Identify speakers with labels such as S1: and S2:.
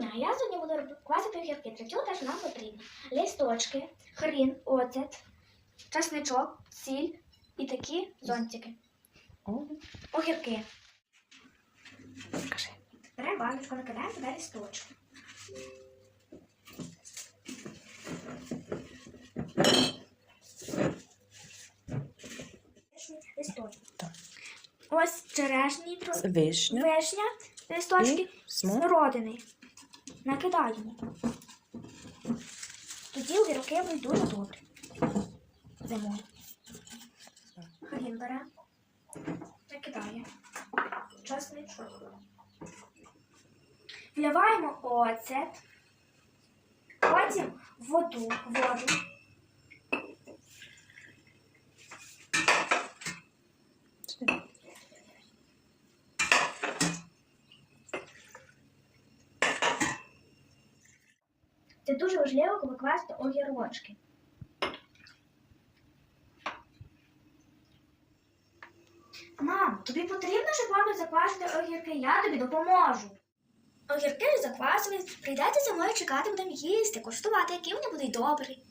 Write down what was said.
S1: дня! Я сьогодні буду квасити огірки. Для цього теж нам потрібно листочки, хрін, оцет, часничок, сіль і такі зонтики. Огірки.
S2: кажи.
S1: Беремо баночку, накидаємо туди листочки. Листочки. Ось черешні,
S2: вишня
S1: вишня, листочки, смородини. Накидаємо. Тоді огірки дуже добре. Зимою. Хрін бере. Накидає. Часничок. Вливаємо оцет. Потім воду. воду. Це дуже важливо, коли класти огірочки. Мам, тобі потрібно, щоб мамі заквасити огірки? Я тобі допоможу. Огірки заквасили, прийдеться за мною чекати, будемо їсти, коштувати, які вони будуть добрі.